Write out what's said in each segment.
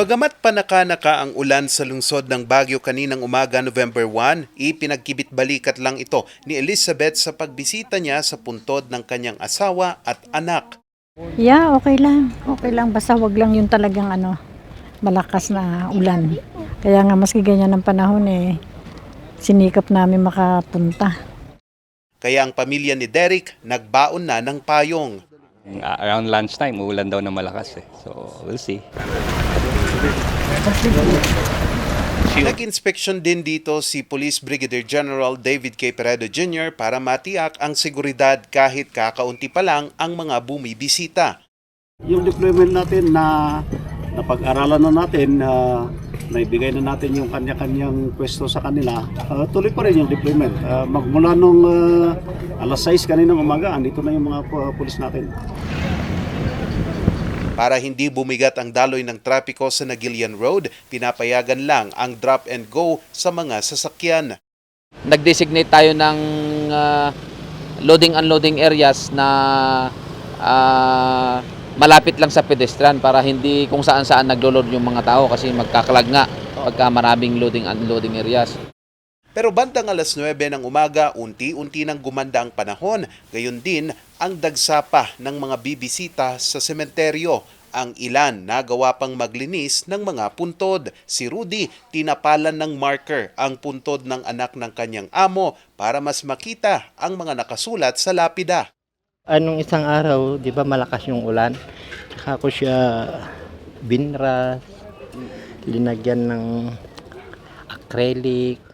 Bagamat panaka-naka ang ulan sa lungsod ng Baguio kaninang umaga November 1, ipinagkibit balikat lang ito ni Elizabeth sa pagbisita niya sa puntod ng kanyang asawa at anak. Yeah, okay lang. Okay lang. Basta wag lang yung talagang ano, malakas na ulan. Kaya nga maski ganyan ng panahon eh, sinikap namin makapunta. Kaya ang pamilya ni Derek nagbaon na ng payong. Around lunchtime, uulan daw na malakas eh. So, we'll see. Nag-inspection din dito si Police Brigadier General David K. Peredo Jr. para matiyak ang seguridad kahit kakaunti pa lang ang mga bumibisita. Yung deployment natin na napag-aralan na natin, na naibigay na natin yung kanya-kanyang pwesto sa kanila, ah, tuloy pa rin yung deployment. Ah, magmula nung ah, alas 6 kaninang umaga, andito na yung mga pu- pulis natin. Para hindi bumigat ang daloy ng trapiko sa Nagilian Road, pinapayagan lang ang drop and go sa mga sasakyan. nag-designate tayo ng ah, loading unloading areas na ah, malapit lang sa pedestrian para hindi kung saan saan naglo-load yung mga tao kasi magkakalag nga pagka maraming loading unloading areas. Pero bandang alas 9 ng umaga, unti-unti nang gumanda ang panahon. Gayon din ang dagsapa ng mga bibisita sa sementeryo. Ang ilan nagawa pang maglinis ng mga puntod. Si Rudy, tinapalan ng marker ang puntod ng anak ng kanyang amo para mas makita ang mga nakasulat sa lapida. anong isang araw, di ba malakas yung ulan. Tsaka ko siya binras, linagyan ng acrylic,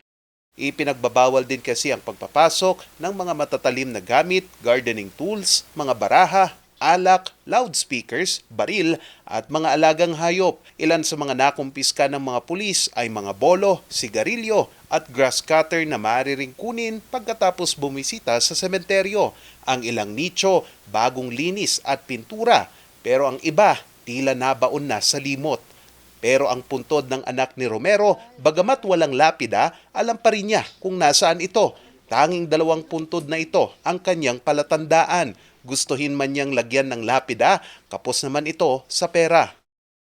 Ipinagbabawal din kasi ang pagpapasok ng mga matatalim na gamit, gardening tools, mga baraha, alak, loudspeakers, baril at mga alagang hayop. Ilan sa mga nakumpiska ng mga pulis ay mga bolo, sigarilyo at grass cutter na maaari ring kunin pagkatapos bumisita sa sementeryo. Ang ilang nicho, bagong linis at pintura. Pero ang iba, tila nabaon na sa limot. Pero ang puntod ng anak ni Romero, bagamat walang lapida, alam pa rin niya kung nasaan ito. Tanging dalawang puntod na ito ang kanyang palatandaan. Gustuhin man niyang lagyan ng lapida, kapos naman ito sa pera.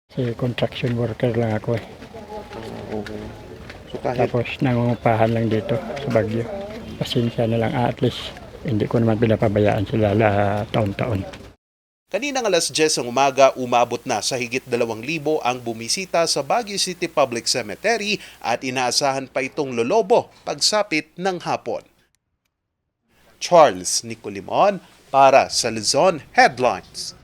Si construction worker lang ako eh. So kahit Tapos nangungupahan lang dito sa Baguio. Pasensya na lang ah, at least hindi ko naman pinapabayaan sila la taon-taon. Kaninang alas 10 ng umaga, umabot na sa higit 2,000 ang bumisita sa Baguio City Public Cemetery at inaasahan pa itong lolobo pagsapit ng hapon. Charles Nicolimon para sa Luzon Headlines.